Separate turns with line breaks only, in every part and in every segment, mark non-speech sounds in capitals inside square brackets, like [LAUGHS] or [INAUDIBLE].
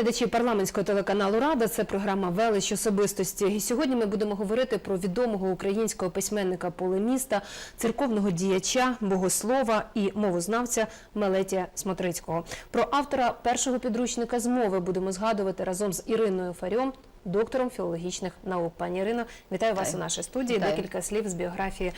Глядачі парламентського телеканалу Рада це програма Велич особистості. І сьогодні ми будемо говорити про відомого українського письменника полеміста, церковного діяча, богослова і мовознавця Мелетія Смотрицького. Про автора першого підручника з мови будемо згадувати разом з Іриною Фаріом, доктором філологічних наук. Пані Ірино, вітаю вас у нашій студії.
Вітаю.
Декілька слів з біографії.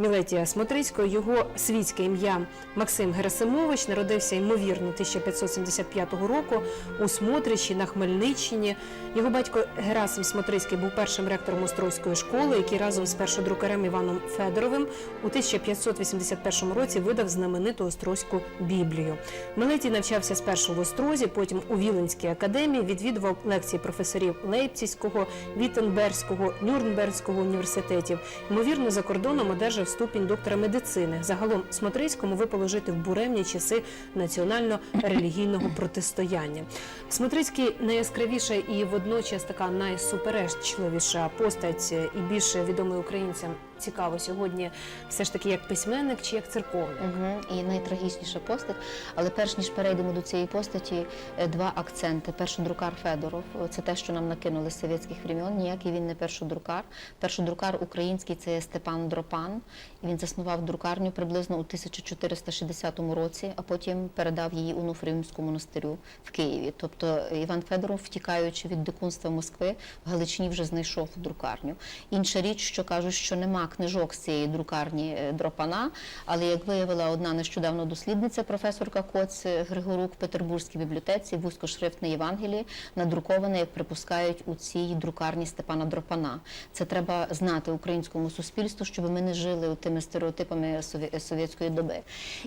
Мілетія Смотрицького, його світське ім'я Максим Герасимович, народився ймовірно 1575 року у Смотричі на Хмельниччині. Його батько Герасим Смотрицький був першим ректором Острозької школи, який разом з першодрукарем Іваном Федоровим у 1581 році видав знамениту Острозьку Біблію. Мелетій навчався спершу в Острозі, потім у Віленській академії, відвідував лекції професорів Лейпцизького, Віттенберзького, Нюрнбергського університетів. Ймовірно, за кордоном одержав ступінь доктора медицини. Загалом Смотрицькому випало жити в буремні часи національно-релігійного протистояння. Смотрицький найяскравіша і водночас така найсуперечливіша постать і більше відомий українцям цікаво сьогодні, все ж таки як письменник чи як церковник.
Угу. І найтрагічніша постать. Але перш ніж перейдемо до цієї постаті, е, два акценти. Першодрукар Федоров це те, що нам накинули з совєтських времен. Ніякий він не першодрукар. Першодрукар український це Степан Дропан. Він заснував друкарню приблизно у 1460 році, а потім передав її Унуфріївському монастирю в Києві. Тобто Іван Федоров, втікаючи від дикунства Москви, в Галичині вже знайшов друкарню. Інша річ, що кажуть, що нема книжок з цієї друкарні е, Дропана, але як виявила одна нещодавно дослідниця, професорка Коц е, Григорук в Петербурзькій бібліотеці, вузькошрифтне Євангеліє надруковане, як припускають у цій друкарні Степана Дропана. Це треба знати українському суспільству, щоб ми не жили тими стереотипами совєтської доби.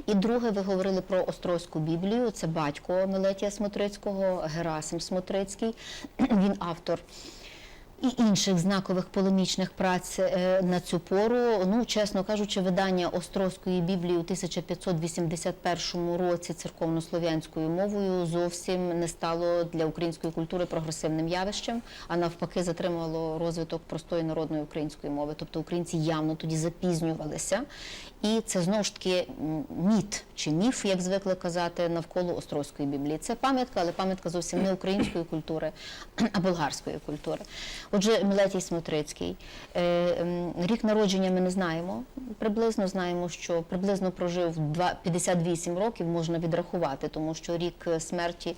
І друге, ви говорили про Острозьку Біблію. Це батько Мелетія Смотрицького, Герасим Смотрицький. [CLEARS THROAT] Він автор і інших знакових полемічних праць е, на цю пору. Ну, чесно кажучи, видання Острозької Біблії у 1581 році церковнослов'янською мовою зовсім не стало для української культури прогресивним явищем, а навпаки затримувало розвиток простої народної української мови. Тобто українці явно тоді запізнювалися. І це знову ж таки міт чи міф, як звикли казати, навколо Острозької Біблії. Це пам'ятка, але пам'ятка зовсім не української культури, а болгарської культури. Отже, Милетій Смотрицький. Е, Рік народження ми не знаємо. Приблизно знаємо, що приблизно прожив два- 58 років, можна відрахувати, тому що рік смерті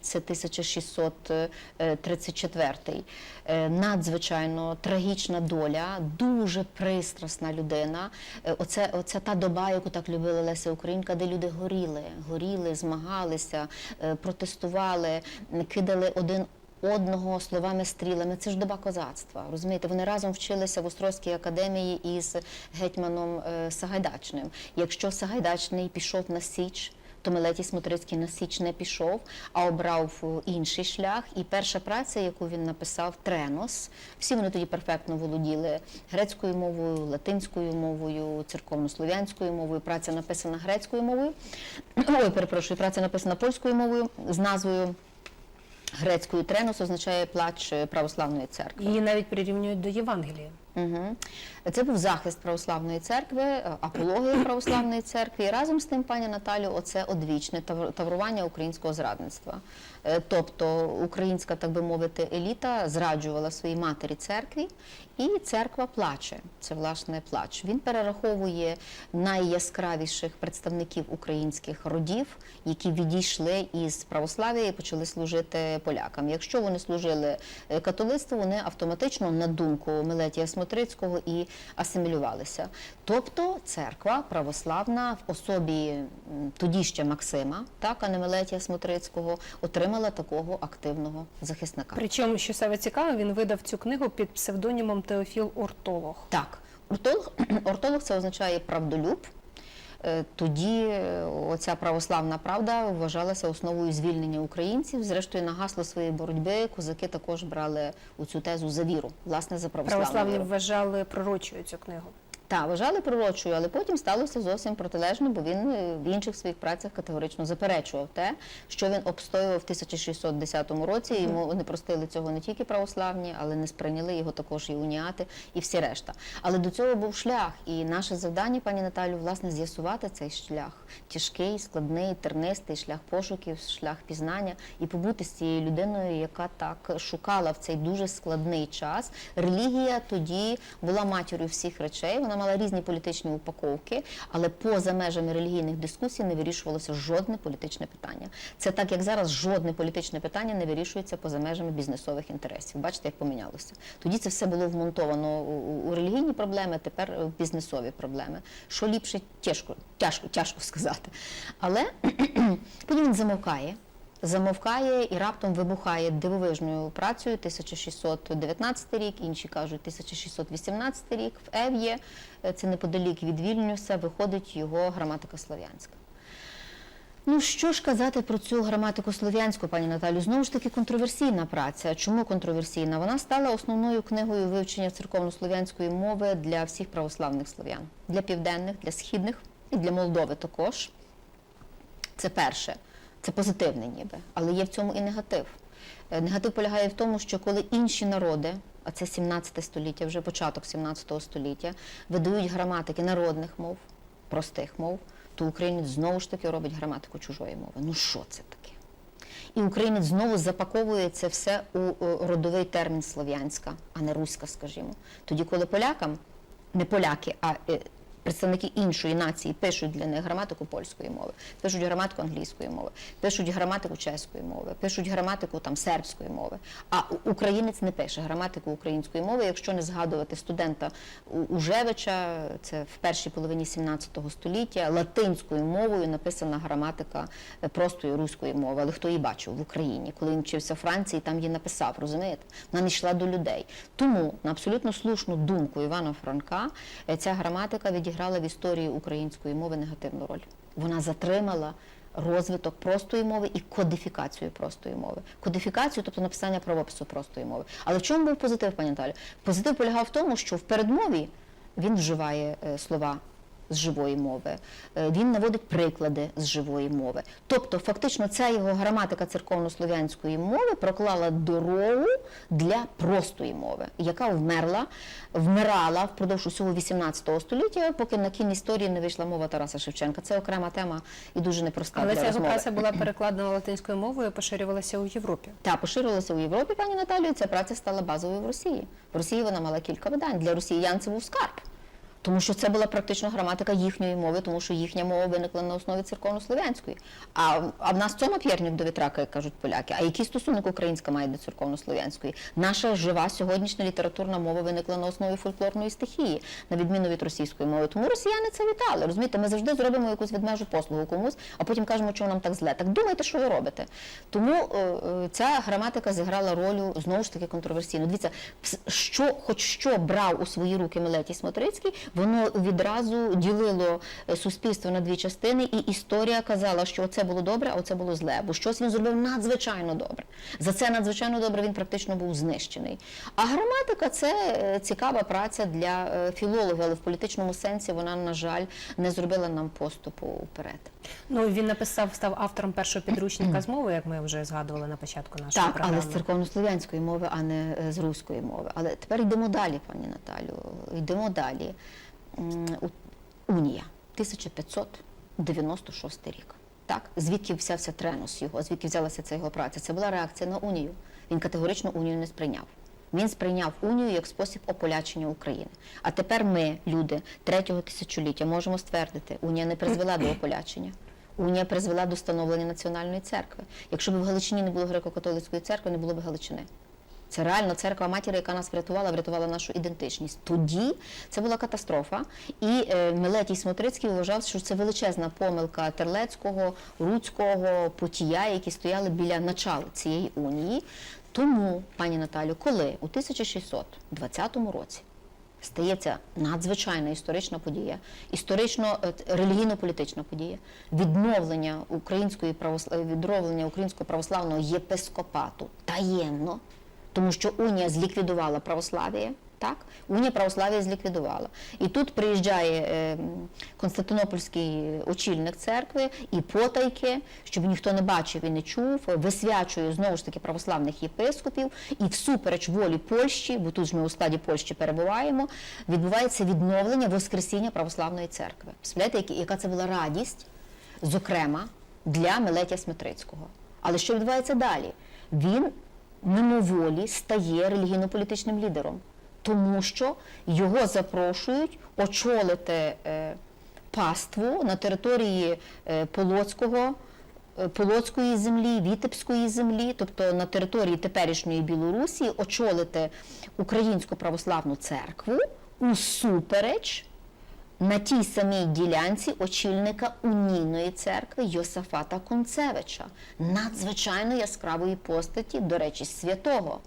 це 1634. Е, Надзвичайно трагічна доля, дуже пристрасна людина. Е, Оце, оце та доба, яку так любила Леся Українка, де люди горіли, горіли, змагалися, е, протестували, кидали один одного словами стрілами. Це ж доба козацтва. Розумієте, вони разом вчилися в Острозькій академії із гетьманом е, Сагайдачним. Якщо Сагайдачний пішов на Січ. То Милетій Смотрицький на Січ не пішов, а обрав інший шлях. І перша праця, яку він написав, Тренос. Всі вони тоді перфектно володіли грецькою мовою, латинською мовою, церковнослов'янською мовою. Праця написана грецькою мовою. [CLEARS THROAT] Ой, перепрошую, праця написана польською мовою з назвою грецькою Тренос означає плач православної церкви.
Її навіть прирівнюють до Євангелія.
Угу. Це був захист православної церкви, е, апологія православної церкви. І разом з тим, пані Наталю, оце одвічне тавр- таврування українського зрадництва. Е, Тобто українська, так би мовити, еліта зраджувала своїй матері церкві, і церква плаче. Це власне плач. Він перераховує найяскравіших представників українських родів, які відійшли із православ'я і почали служити полякам. Якщо вони служили е, католицтву, вони автоматично на думку Милетія Смотрицького і асимілювалися. Тобто церква православна в особі тоді ще Максима, так а не Милетія Смотрицького, отримала такого активного захисника.
Причому, що саме цікаве, він видав цю книгу під псевдонімом Теофіл Ортолог.
Так, ортолог, [CLEARS THROAT] ортолог це означає правдолюб. Е, Тоді е, оця православна правда вважалася основою звільнення українців. Зрештою, на гасло своєї боротьби козаки також брали у цю тезу за віру, власне, за православну
Православні
віру.
вважали пророчою цю книгу.
Та вважали пророчою, але потім сталося зовсім протилежно, бо він е, в інших своїх працях категорично заперечував те, що він обстоював в 1610 році. Йому не простили цього не тільки православні, але не сприйняли його також і уніати, і всі решта. Але до цього був шлях, і наше завдання, пані Наталю, власне, з'ясувати цей шлях тяжкий, складний, тернистий шлях пошуків, шлях пізнання і побути з цією людиною, яка так шукала в цей дуже складний час. Релігія тоді була матір'ю всіх речей. Вона мала різні політичні упаковки, але поза межами релігійних дискусій не вирішувалося жодне політичне питання. Це так, як зараз жодне політичне питання не вирішується поза межами бізнесових інтересів. Бачите, як помінялося. Тоді це все було вмонтовано у, релігійні проблеми, тепер в бізнесові проблеми. Що ліпше, тяжко, тяжко, тяжко сказати. Але [CLEARS THROAT] потім він замовкає. Замовкає і раптом вибухає дивовижною працею 1619 рік, інші кажуть 1618 рік. В Ев'є, це неподалік від Вільнюса, виходить його граматика слов'янська. Ну що ж казати про цю граматику слов'янську, пані Наталю? Знову ж таки контроверсійна праця. Чому контроверсійна? Вона стала основною книгою вивчення церковно-слов'янської мови для всіх православних слов'ян, для південних, для східних і для Молдови також. Це перше, це позитивне ніби, але є в цьому і негатив. Е, Негатив полягає в тому, що коли інші народи, а це 17 століття, вже початок 17 століття, видають граматики народних мов, простих мов, то українець знову ж таки робить граматику чужої мови. Ну що це таке? І українець знову запаковує це все у е, родовий термін слов'янська, а не руська, скажімо. Тоді, коли полякам, не поляки, а е, представники іншої нації пишуть для них граматику польської мови, пишуть граматику англійської мови, пишуть граматику чеської мови, пишуть граматику там сербської мови. А українець не пише граматику української мови, якщо не згадувати студента Ужевича, це в першій половині 17 століття, латинською мовою написана граматика е, простої руської мови. Але хто її бачив в Україні, коли він вчився в Франції, там її написав, розумієте? Вона не йшла до людей. Тому на абсолютно слушну думку Івана Франка е, ця граматика відіграла в історії української мови негативну роль. Вона затримала розвиток простої мови і кодифікацію простої мови. Кодифікацію, тобто написання правопису простої мови. Але в чому був позитив, пані Наталі? Позитив полягав в тому, що в передмові він вживає е, слова з живої мови, е, він наводить приклади з живої мови. Тобто, фактично, ця його граматика церковно-слов'янської мови проклала дорогу для простої мови, яка вмерла, вмирала впродовж усього 18 століття, поки на кінь історії не вийшла мова Тараса Шевченка. Це окрема тема і дуже непроста
Але
для
ця
розмови.
праця була перекладена латинською мовою, поширювалася у Європі.
Та поширилася у Європі, пані Наталію. Ця праця стала базовою в Росії. В Росії вона мала кілька видань. Для росіян це був скарб. Тому що це була практично граматика їхньої мови, тому що їхня мова виникла на основі церковно-слов'янської. А, а в нас цьому п'єрнік до вітрака, як кажуть поляки. А який стосунок українська має до церковно-слов'янської? Наша жива сьогоднішня літературна мова виникла на основі фольклорної стихії, на відміну від російської мови. Тому росіяни це вітали. Розумієте, ми завжди зробимо якусь відмежу послугу комусь, а потім кажемо, що нам так зле. Так думайте, що ви робите. Тому е, е, ця граматика зіграла роль знову ж таки контроверсійну. Дивіться, що, хоч що брав у свої руки Милетій Смотрицький, воно відразу ділило е, суспільство на дві частини, і історія казала, що оце було добре, а оце було зле. Бо щось він зробив надзвичайно добре. За це надзвичайно добре він практично був знищений. А граматика це е, цікава праця для е, філологів, але в політичному сенсі вона, на жаль, не зробила нам поступу вперед.
Ну він написав, став автором першого підручника з мови, як ми вже згадували на початку нашої
Так,
програми.
але з церковно-слов'янської мови, а не з руської мови. Але тепер йдемо далі, пані Наталю. Йдемо далі. Унія, 1596 рік. Так, звідки взявся тренус його, звідки взялася ця його праця? Це була реакція на унію. Він категорично унію не сприйняв. Він сприйняв унію як спосіб ополячення України. А тепер ми, люди третього тисячоліття, можемо ствердити, унія не призвела до ополячення. Унія призвела до становлення національної церкви. Якщо б в Галичині не було греко-католицької церкви, не було б Галичини. Це реально церква матері, яка нас врятувала, врятувала нашу ідентичність. Тоді це була катастрофа. І е, Милетій Смотрицький вважав, що це величезна помилка Терлецького, Руцького, Потія, які стояли біля начала цієї унії. Тому, пані Наталю, коли у 1620 році стається надзвичайна історична подія, історично е, релігійно-політична подія, відновлення української правосла... відновлення українського православного єпископату таємно, тому що унія зліквідувала православ'я, Так, унія православ'я зліквідувала. І тут приїжджає е, Константинопольський очільник церкви і потайки, щоб ніхто не бачив і не чув, висвячує знову ж таки православних єпископів, і всупереч волі Польщі, бо тут ж ми у складі Польщі перебуваємо, відбувається відновлення Воскресіння православної церкви. Представляєте, яка це була радість, зокрема для Мелетія Смитрицького. Але що відбувається далі? Він мимоволі стає релігійно-політичним лідером, тому що його запрошують очолити е, паству на території е, Полоцького. е, Полоцької землі, Вітебської землі, тобто на території теперішньої Білорусі, очолити Українську православну церкву усупереч на тій самій ділянці очільника унійної церкви Йосафата Концевича, надзвичайно яскравої постаті, до речі, святого,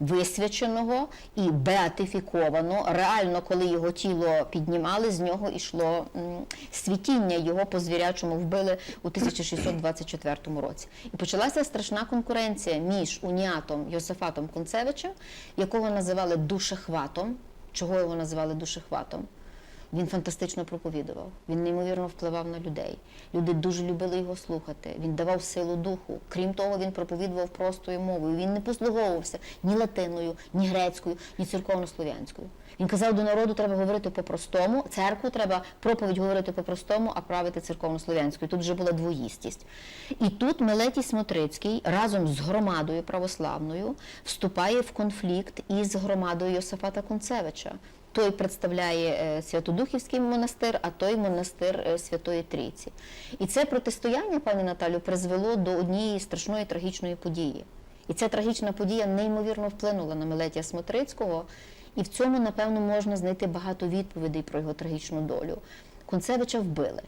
висвяченого і беатифіковано. Реально, коли його тіло піднімали, з нього йшло світіння. Його по звірячому вбили у 1624 році. І почалася страшна конкуренція між уніатом Йосафатом Концевичем, якого називали душехватом. Чого його називали душехватом? Він фантастично проповідував, він неймовірно впливав на людей. Люди дуже любили його слухати. Він давав силу духу. Крім того, він проповідував простою мовою. Він не послуговувався ні латиною, ні грецькою, ні церковнослов'янською. Він казав до народу, треба говорити по-простому, церкву треба проповідь говорити по-простому, а правити церковнослов'янською. Тут вже була двоїстість. І тут Мелетій Смотрицький разом з громадою православною вступає в конфлікт із громадою Йосифата Концевича. Той представляє е, Святодухівський монастир, а той монастир е, Святої Трійці. І це протистояння, пані Наталю, призвело до однієї страшної трагічної події. І ця трагічна подія неймовірно вплинула на Мелетія Смотрицького, і в цьому, напевно, можна знайти багато відповідей про його трагічну долю. Концевича вбили.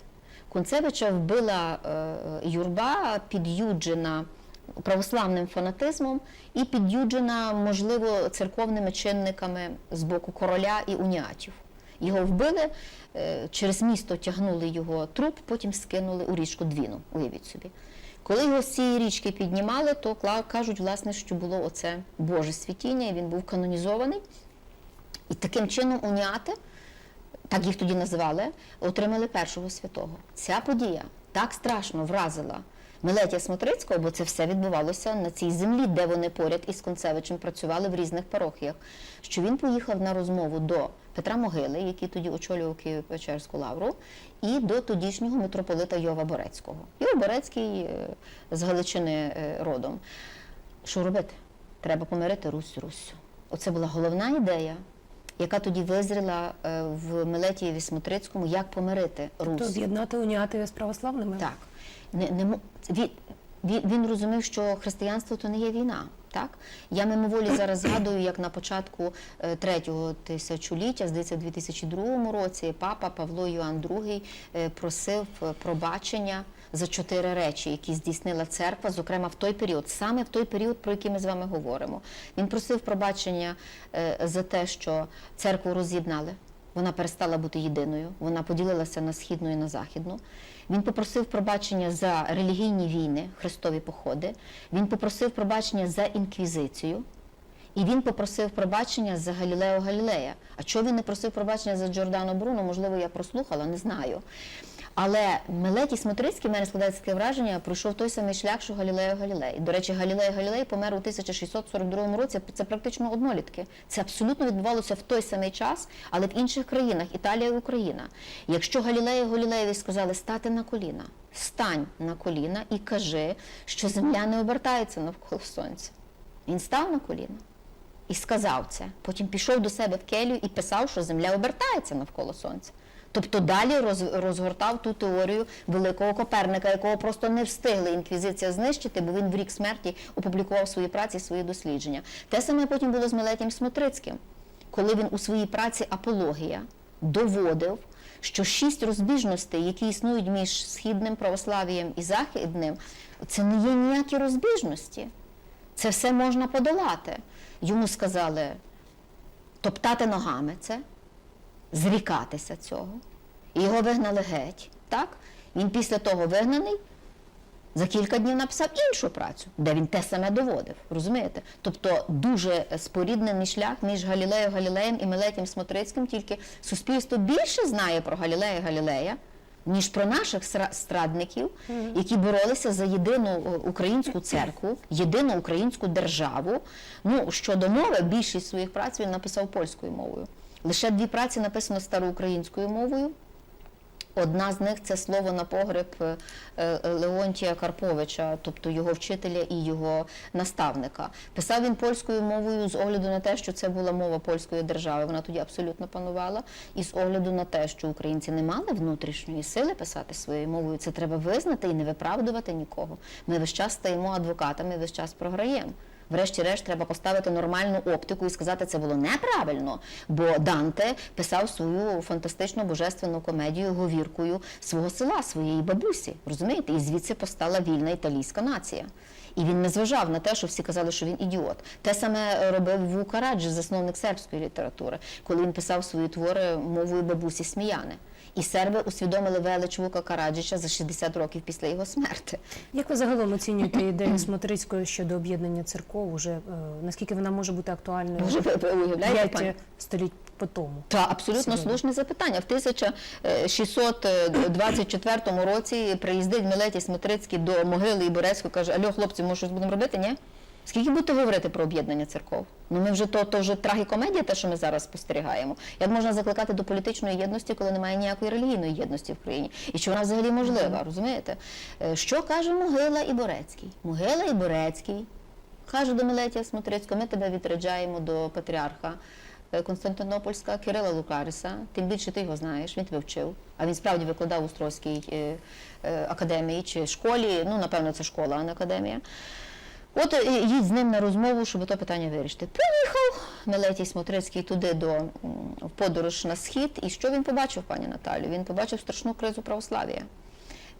Концевича вбила е, юрба, під'юджена православним фанатизмом і під'юджена, можливо, церковними чинниками з боку короля і уніатів. Його вбили, е, через місто тягнули його труп, потім скинули у річку Двіну, уявіть собі. Коли його з цієї річки піднімали, то кажуть, власне, що було оце Боже святіння, і він був канонізований. І таким чином уніати, так їх тоді називали, отримали першого святого. Ця подія так страшно вразила Мелетія Смотрицького, бо це все відбувалося на цій землі, де вони поряд із Концевичем працювали в різних парохіях, що він поїхав на розмову до Петра Могили, який тоді очолював Києво-Печерську лавру, і до тодішнього митрополита Йова Борецького. Йова Борецький е, з Галичини е, родом. Що робити? Треба помирити Русь Руссю. Оце була головна ідея, яка тоді визріла е, в Мелетієві Смотрицькому, як помирити Русь.
То з'єднати уніатів з православними?
Так. Не, не, мо- він, він, розумів, що християнство то не є війна. Так? Я мимоволі зараз згадую, як на початку е, третього тисячоліття, здається, в 2002 році, папа Павло Йоанн II е, просив е, пробачення за чотири речі, які здійснила церква, зокрема в той період, саме в той період, про який ми з вами говоримо. Він просив пробачення за те, що церкву роз'єднали. Вона перестала бути єдиною, вона поділилася на східну і на західну. Він попросив пробачення за релігійні війни, хрестові походи. Він попросив пробачення за інквізицію. І він попросив пробачення за Галілео Галілея. А чого він не просив пробачення за Джордано Бруно? Можливо, я прослухала, не знаю. Але Мелетій Смотрицький, мене складається таке враження, пройшов той самий шлях, що Галілео Галілей. До речі, Галілео Галілей помер у 1642 році. Це практично однолітки. Це абсолютно відбувалося в той самий час, але в інших країнах Італія і Україна. Якщо Галілею Галілеєві сказали стати на коліна, стань на коліна і кажи, що земля не обертається навколо сонця. Він став на коліна і сказав це. Потім пішов до себе в келію і писав, що земля обертається навколо сонця. Тобто далі роз- розгортав ту теорію великого Коперника, якого просто не встигли інквізиція знищити, бо він в рік смерті опублікував свої праці, свої дослідження. Те саме потім було з Мелетієм Смотрицьким, коли він у своїй праці Апологія доводив, що шість розбіжностей, які існують між східним православ'ям і західним, це не є ніякі розбіжності. Це все можна подолати. Йому сказали топтати ногами це, зрікатися цього. І його вигнали геть. Так? Він після того вигнаний, За кілька днів написав іншу працю, де він те саме доводив. Розумієте? Тобто дуже споріднений шлях між Галілеєм Галілеєм і Мелетієм Смотрицьким, тільки суспільство більше знає про Галілея Галілея, ніж про наших страдників, які боролися за єдину е, українську церкву, єдину українську державу. Ну щодо мови, більшість своїх праць він написав польською мовою. Лише дві праці написано староукраїнською мовою. Одна з них це слово на погреб е, е, Леонтія Карповича, тобто його вчителя і його наставника. Писав він польською мовою з огляду на те, що це була мова польської держави. Вона тоді абсолютно панувала. І з огляду на те, що українці не мали внутрішньої сили писати своєю мовою, це треба визнати і не виправдувати нікого. Ми весь час стаємо адвокатами, весь час програємо. Врешті-решт, треба поставити нормальну оптику і сказати, це було неправильно. Бо Данте писав свою фантастичну божественну комедію говіркою свого села, своєї бабусі. Розумієте? І звідси постала вільна італійська нація. І він не зважав на те, що всі казали, що він ідіот. Те саме робив Вука Раджі, засновник сербської літератури, коли він писав свої твори мовою бабусі Сміяни. І серби усвідомили велич Вука Караджича за 60 років після його смерти.
Як ви загалом оцінюєте ідею Смотрицької щодо об'єднання церков? Уже е, наскільки вона може бути актуальною
Може, ви ви уявляєте,
століть по тому?
Та абсолютно
Сьогодні.
слушне запитання. В 1624 році приїздить Милетій Смотрицький до могили і Іборецького, каже: Альо, хлопці, може щось будемо робити? Ні? Скільки будете говорити про об'єднання церков? Ну ми вже то, то вже трагікомедія, те, що ми зараз спостерігаємо. Як можна закликати до політичної єдності, коли немає ніякої релігійної єдності в країні? І чи вона взагалі можлива? Розумієте? Е, Що каже Могила Іборецький? Могила Іборецький каже до Милетія Смотрицького, ми тебе відряджаємо до патріарха. е, Константинопольська Кирила Лукариса, тим більше ти його знаєш, він тебе вчив. А він справді викладав у Острозькій е, е, академії чи школі. Ну, напевно, це школа, а не академія. От їдь з ним на розмову, щоб то питання вирішити. Приїхав Мелетій Смотрицький туди до в подорож на схід. І що він побачив, пані Наталю? Він побачив страшну кризу православ'я.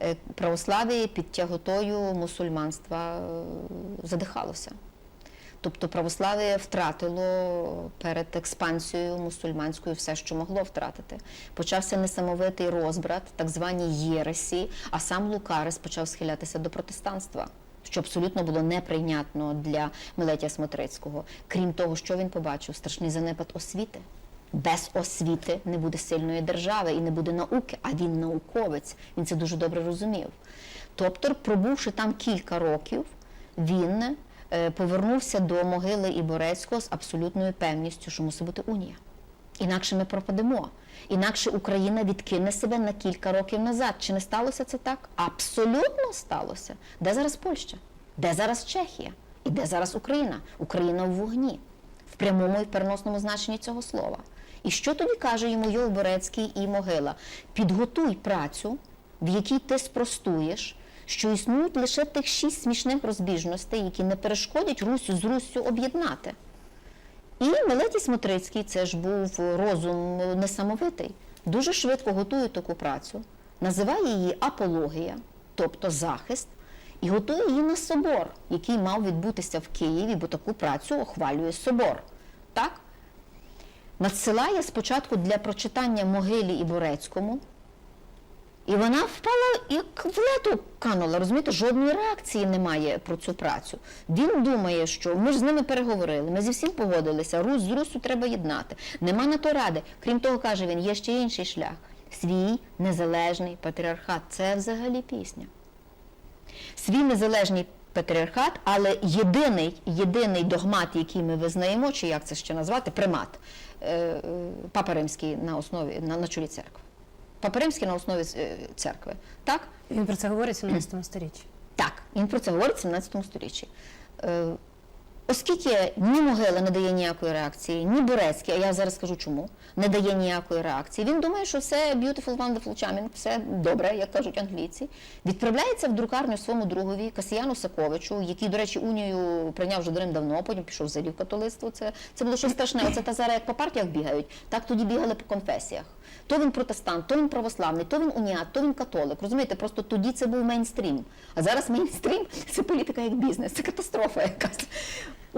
Е, Православ'я під тяготою мусульманства е, задихалося. Тобто православ'я втратило перед експансією мусульманською все, що могло втратити. Почався несамовитий розбрат, так звані єресі, а сам Лукарис почав схилятися до протестанства, що абсолютно було неприйнятно для Милетія Смотрицького. Крім того, що він побачив, страшний занепад освіти. Без освіти не буде сильної держави і не буде науки, а він науковець. Він це дуже добре розумів. Тобто, пробувши там кілька років, він е, повернувся до могили Іборецького з абсолютною певністю, що мусить бути унія. Інакше ми пропадемо. Інакше Україна відкине себе на кілька років назад. Чи не сталося це так? Абсолютно сталося. Де зараз Польща? Де зараз Чехія? І де зараз Україна? Україна в вогні, в прямому і в переносному значенні цього слова. І що тоді каже йому Йов Борецький і Могила? Підготуй працю, в якій ти спростуєш, що існують лише тих шість смішних розбіжностей, які не перешкодять Русю з Руссю об'єднати. І Милетій Смотрицький, це ж був розум несамовитий, дуже швидко готує таку працю, називає її апологія, тобто захист, і готує її на собор, який мав відбутися в Києві, бо таку працю охвалює собор. Так? Надсилає спочатку для прочитання могилі Іборецькому, і вона впала як в лету канула. Розумієте, жодної реакції немає про цю працю. Він думає, що ми ж з ними переговорили, ми зі всім погодилися. Русь з Русю треба єднати. Нема на то ради. Крім того, каже він, є ще інший шлях. Свій незалежний патріархат. Це взагалі пісня. Свій незалежний патріархат, але єдиний, єдиний догмат, який ми визнаємо, чи як це ще назвати, примат, е, е, Папа Римський на основі на, на чолі церкви. Папа Римський на основі е, церкви. Так?
Він про це говорить в 17 сторіччі.
Так, він про це говорить в 17 сторіччі. Оскільки ні Могила не дає ніякої реакції, ні Борецький, а я зараз скажу чому, не дає ніякої реакції. Він думає, що все beautiful, wonderful, charming, все добре, як кажуть англійці. Відправляється в друкарню своєму другові Касіяну Саковичу, який, до речі, унію прийняв вже давно, потім пішов взагалі в католицтво. Це, це було щось страшне. Оце та зараз як по партіях бігають, так тоді бігали по конфесіях. То він протестант, то він православний, то він уніат, то він католик. Розумієте, просто тоді це був мейнстрім. А зараз мейнстрім це політика як бізнес, це катастрофа якась.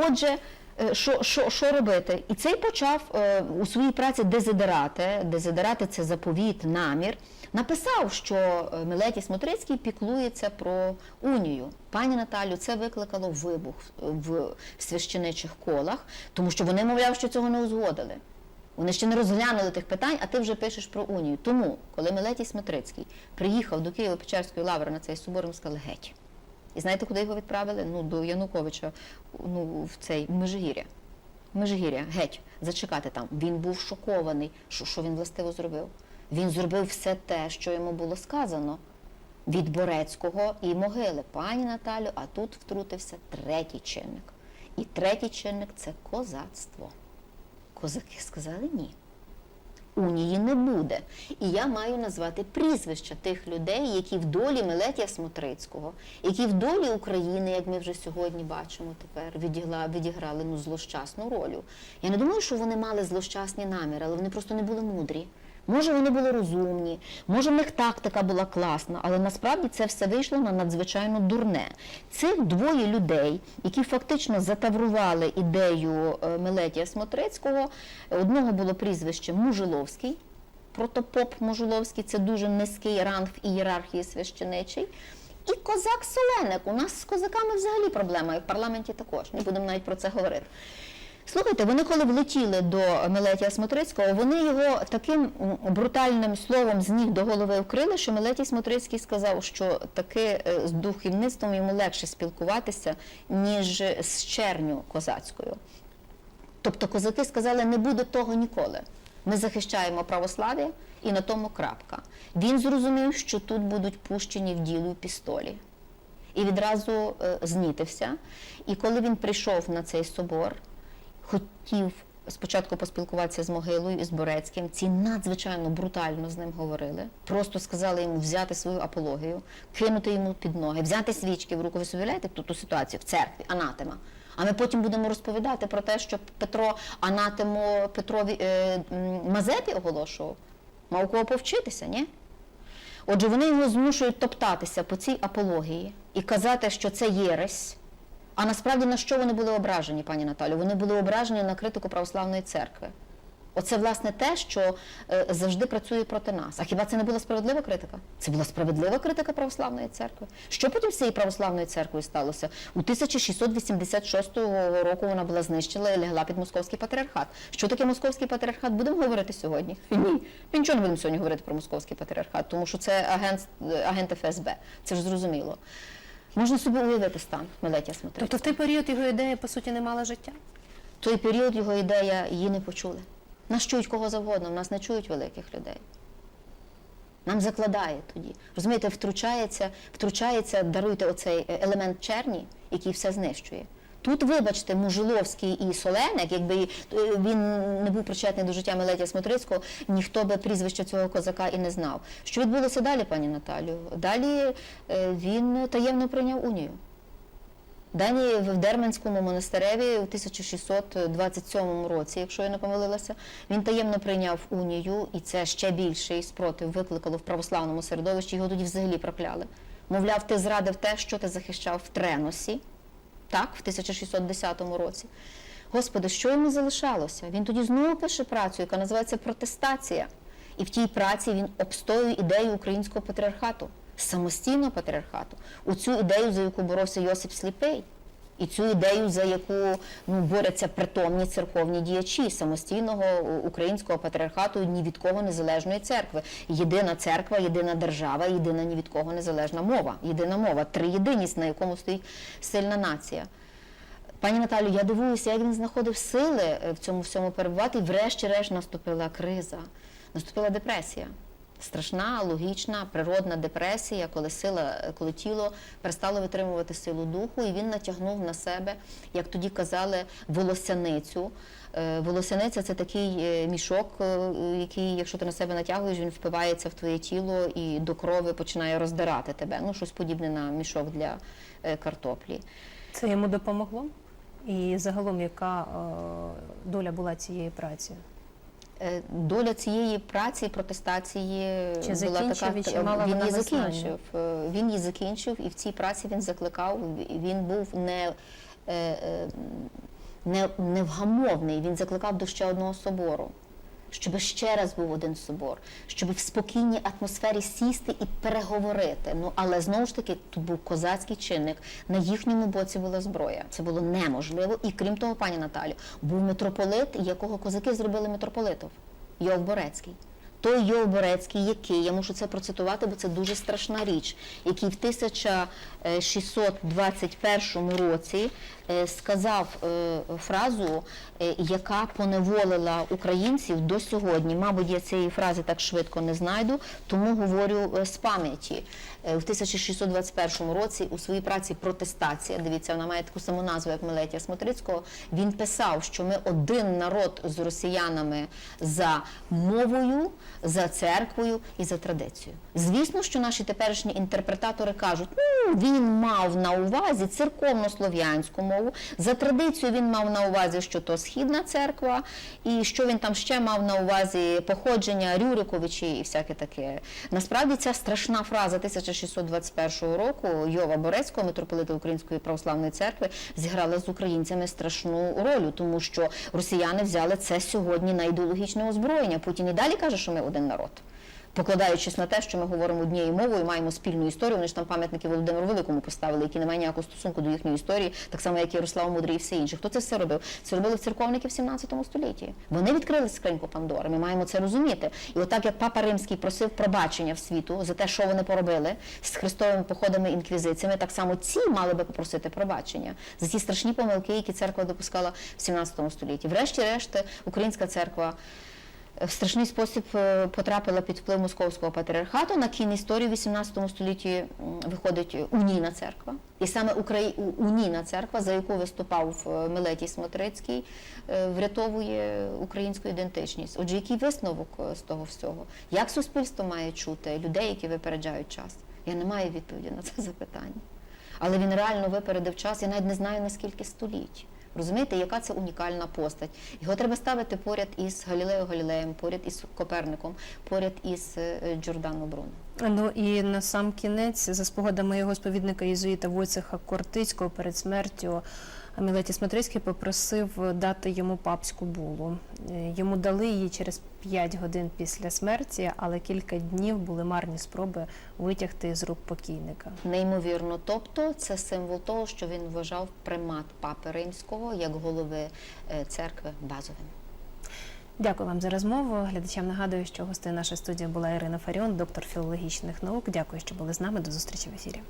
Отже, е, що, що, що робити? І цей почав е, у своїй праці дезидерати. Дезидерати це заповіт, намір. написав, що е, Милетій Смотрицький піклується про унію. Пані Наталю, це викликало вибух в священичих колах, тому що вони, мовляв, що цього не узгодили. Вони ще не розглянули тих питань, а ти вже пишеш про унію. Тому, коли Милетій Смотрицький приїхав до Києво-Печерської лаври на цей собор, їм сказали геть. І знаєте, куди його відправили? Ну, до Януковича, ну, в цей Межигір'я. Межигір'я, геть, зачекати там. Він був шокований. Що, що він властиво зробив? Він зробив все те, що йому було сказано від Борецького і могили. Пані Наталю, а тут втрутився третій чинник. І третій чинник це козацтво. Козаки сказали ні. Унії не буде. І я маю назвати прізвища тих людей, які в долі Мелетія Смотрицького, які в долі України, як ми вже сьогодні бачимо тепер, відігла, відіграли ну, злощасну роль. Я не думаю, що вони мали злощасні наміри, але вони просто не були мудрі. Може, вони були розумні, може, в них тактика була класна, але насправді це все вийшло на надзвичайно дурне. Цих двоє людей, які фактично затаврували ідею е, Милетія Смотрицького, одного було прізвище Мужиловський, протопоп Мужиловський, це дуже низький ранг в ієрархії священичий. І козак Соленик. У нас з козаками взагалі проблема, і в парламенті також. Не будемо навіть про це говорити. Слухайте, вони коли влетіли до Милетія Смотрицького, вони його таким брутальним словом з ніг до голови вкрили, що Милетій Смотрицький сказав, що таки е, з духовництвом йому легше спілкуватися, ніж з черню козацькою. Тобто козаки сказали, не буде того ніколи. Ми захищаємо православ'я і на тому крапка. Він зрозумів, що тут будуть пущені в ділу пістолі. І відразу е, знітився. І коли він прийшов на цей собор, хотів спочатку поспілкуватися з могилою і з Борецьким. Ці надзвичайно брутально з ним говорили. Просто сказали йому взяти свою апологію, кинути йому під ноги, взяти свічки в руку. Ви уявляєте ту, ту ситуацію в церкві, анатема. А ми потім будемо розповідати про те, що Петро анатему Петрові е, Мазепі оголошував. Мав кого повчитися, ні? Отже, вони його змушують топтатися по цій апології і казати, що це єресь. А насправді на що вони були ображені, пані Наталю? Вони були ображені на критику православної церкви. Оце, власне, те, що е, завжди працює проти нас. А хіба це не була справедлива критика? Це була справедлива критика православної церкви. Що потім з цією православною церквою сталося? У 1686 року вона була знищена і лягла під московський патріархат. Що таке московський патріархат? Будемо говорити сьогодні? [LAUGHS] Ні. Ми нічого не будемо сьогодні говорити про московський патріархат, тому що це агент, агент ФСБ. Це ж зрозуміло. Можна собі уявити стан Мелетія Смотрицького.
Тобто в той період його ідея, по суті, не мала життя?
В той період його ідея її не почули. Нас чують кого завгодно, в нас не чують великих людей. Нам закладає тоді. Розумієте, втручається, втручається, даруйте оцей е, елемент черні, який все знищує. Тут, вибачте, Мужиловський і Соленик, якби е, він не був причетний до життя Мелетія Смотрицького, ніхто би прізвища цього козака і не знав. Що відбулося далі, пані Наталю? Далі е, він таємно прийняв унію. Дані в Дерменському монастиреві у 1627 році, якщо я не помилилася, він таємно прийняв унію, і це ще більший спротив викликало в православному середовищі. Його тоді взагалі прокляли. Мовляв, ти зрадив те, що ти захищав в Треносі, так, в 1610 році. Господи, що йому залишалося? Він тоді знову пише працю, яка називається Протестація. І в тій праці він обстоює ідею українського патріархату, самостійного патріархату, у цю ідею, за яку боровся Йосип Сліпий, і цю ідею, за яку ну, борються притомні церковні діячі самостійного українського патріархату, ні від кого незалежної церкви. Єдина церква, єдина держава, єдина ні від кого незалежна мова. Єдина мова, триєдиність, на якому стоїть сильна нація. Пані Наталю, я дивуюся, як він знаходив сили е, в цьому всьому перебувати, і врешті-решт наступила криза, наступила депресія. Страшна, логічна, природна депресія, коли сила, коли тіло перестало витримувати силу духу, і він натягнув на себе, як тоді казали, волосяницю. Е, Волосяниця це такий е, мішок, е, який, якщо ти на себе натягуєш, він впивається в твоє тіло і до крови починає роздирати тебе. Ну, щось подібне на мішок для картоплі.
Це йому допомогло? І загалом, яка доля була цієї праці?
Е, Доля цієї праці, протестації
Чи
була така.
чи мала
він її закінчив. Е, Він її закінчив, і в цій праці він закликав. Він був не, е, не, невгамовний. Він закликав до ще одного собору. Щоб ще раз був один собор, щоб в спокійній атмосфері сісти і переговорити. Ну але знову ж таки тут був козацький чинник. На їхньому боці була зброя. Це було неможливо. І крім того, пані Наталю, був митрополит, якого козаки зробили митрополитом. Йов Борецький. Той Йов Борецький, який, я мушу це процитувати, бо це дуже страшна річ, який в 1621 році е, сказав е, фразу, е, яка поневолила українців до сьогодні. Мабуть, я цієї фрази так швидко не знайду, тому говорю з пам'яті. В 1621 році у своїй праці Протестація, дивіться, вона має таку саму назву, як Мелетія Смотрицького. Він писав, що ми один народ з росіянами за мовою, за церквою і за традицією. Звісно, що наші теперішні інтерпретатори кажуть, ну він мав на увазі церковно-слов'янську мову. За традицією він мав на увазі, що то східна церква, і що він там ще мав на увазі походження Рюриковичі і всяке таке. Насправді ця страшна фраза 1621 року Йова Борецького, митрополита Української православної церкви, зіграла з українцями страшну роль, тому що росіяни взяли це сьогодні на ідеологічне озброєння. Путін і далі каже, що ми один народ. Покладаючись на те, що ми говоримо однією мовою, маємо спільну історію. Вони ж там пам'ятники Володимиру Великому поставили, які не мають ніякого стосунку до їхньої історії, так само як і Ярослав Мудрий і все інше. Хто це все робив? Це робили церковники в 17 столітті. Вони відкрили скриньку Пандори. Ми маємо це розуміти. І отак як Папа Римський просив пробачення в світу за те, що вони поробили з христовими походами інквізиціями, так само ці мали би попросити пробачення за ті страшні помилки, які церква допускала в 17 столітті. Врешті-решт, українська церква в страшний спосіб е, потрапила під вплив московського патріархату. На кінь історії в 18 столітті виходить унійна церква. І саме Украї... унійна церква, за яку виступав е, Милетій Смотрицький, е, врятовує українську ідентичність. Отже, який висновок з того всього? Як суспільство має чути людей, які випереджають час? Я не маю відповіді на це запитання. Але він реально випередив час, я навіть не знаю наскільки століть. Розумієте, яка це унікальна постать? Його треба ставити поряд із Галілео Галілеєм, поряд із Коперником, поряд із е, Джордано Бруно.
Ну і на сам кінець, за спогадами його сповідника єзуїта Войцеха Кортицького перед смертю Мілеті Смотрицький попросив дати йому папську булу. Е, Йому дали її через 5 годин після смерті, але кілька днів були марні спроби витягти з рук покійника.
Неймовірно, тобто це символ того, що він вважав примат папи римського як голови е, церкви базовим.
Дякую вам за розмову. Глядачам нагадую, що гостею нашої студії була Ірина Фаріон, доктор філологічних наук. Дякую, що були з нами. До зустрічі в ефірі.